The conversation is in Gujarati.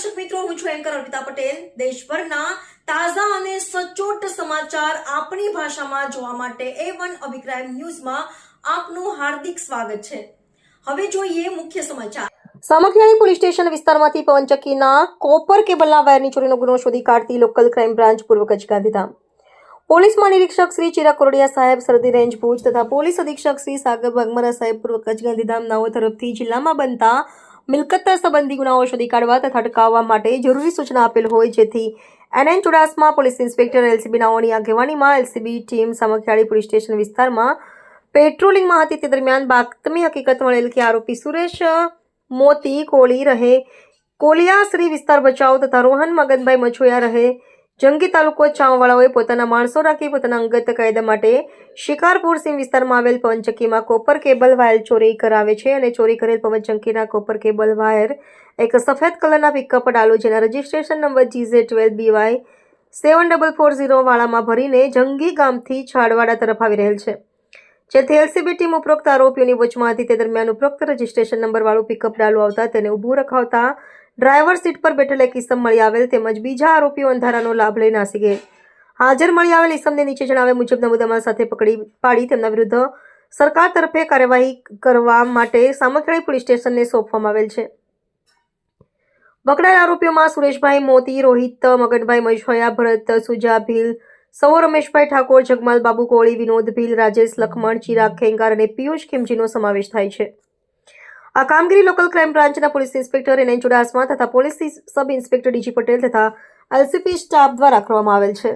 દર્શક મિત્રો, હું છું એન્કર અર્પિતા પટેલ. દેશભરના તાજા અને સચોટ સમાચાર આપણી ભાષામાં જોવા માટે એ વન અભિપ્રાય ન્યૂઝમાં આપનું હાર્દિક સ્વાગત છે. હવે જોઈએ મુખ્ય સમાચાર. સામખિયાળી પોલીસ સ્ટેશન વિસ્તારમાંથી પવનચક્કીના કોપર કેબલના વાયરની ચોરીનો ગુનો શોધી કાઢતી લોકલ ક્રાઇમ બ્રાન્ચ પૂર્વ કચ્છ ગાંધીધામ પોલીસ મહાનિરીક્ષક શ્રી ચિરાગ કોરડિયા સાહેબ સરહદી રેન્જ ભુજ તથા પોલીસ અધિક્ષક શ્રી સાગર ભગમરા સાહેબ પૂર્વ કચ્છ ગાંધીધામ નાઓ તરફથી જિલ્લામાં બનતા મિલકત સંબંધી ગુનાઓ શોધી કાઢવા તથા અટકાવવા માટે જરૂરી સૂચના આપેલ હોય જેથી NN Chudasama police inspector LCB નાઓની આગેવાનીમાં LCB team Samakhiyali police station વિસ્તારમાં પેટ્રોલિંગમાં હતી. તે દરમિયાન બાતમી હકીકત મળેલ કે આરોપી સુરેશ મોતી કોળી રહે. કોલિયા શ્રી વિસ્તાર બચાવ તથા રોહન મગનભાઈ મછોયા રહે. જંગી તાલુકો ચાવવાળાઓએ પોતાના માણસો રાખી પોતાના અંગત કાયદા માટે શિકારપુર સીમ વિસ્તારમાં આવેલ પવનચક્કીમાં કોપર કેબલ વાયર ચોરી કરાવે છે અને ચોરી કરેલ પવનચક્કીના કોપર કેબલ વાયર એક સફેદ કલરના પિકઅપ ડાલો જેના registration number GJ twelve BY seven double four zero વાળામાં ભરીને જંગી ગામથી છાડવાડા તરફ આવી રહેલ છે. જેથી એલસીબી ટીમ ઉપરોક્ત આરોપીઓની વચમાં હતી. તે દરમિયાન ઉપરોક્ત રજિસ્ટ્રેશન નંબરવાળું પિકઅપ ડાલું આવતા તેને ઊભું રખાવતા ડ્રાઈવર સીટ પર બેઠેલા એક ઇસમ મળી આવેલ તેમજ બીજા આરોપીઓ અંધારાનો લાભ લઈ નાસી ગયેલ હાજર મળી આવેલ ઇસમને નીચે જણાવ્યા મુજબના મુદ્દામાં સાથે પકડી પાડી તેમના વિરુદ્ધ સરકાર તરફે કાર્યવાહી કરવા માટે સામખિયાળી પોલીસ સ્ટેશનને સોંપવામાં આવેલ છે. પકડાયેલા આરોપીઓમાં સુરેશભાઈ મોતી, રોહિત, મગનભાઈ મજોયા ભરત, સુજા ભીલ, સૌ રમેશભાઈ ઠાકોર, જગમાલ બાબુ કોળી, વિનોદ ભીલ, રાજેશ લખમણ, ચિરાગ ખેંગાર અને પિયુષ ખીમજીનો સમાવેશ થાય છે. આ કામગીરી લોકલ ક્રાઇમ બ્રાન્ચના police inspector N N Chudasama તથા police sub inspector DG Patel તથા એલસીપી સ્ટાફ દ્વારા કરવામાં આવેલ છે.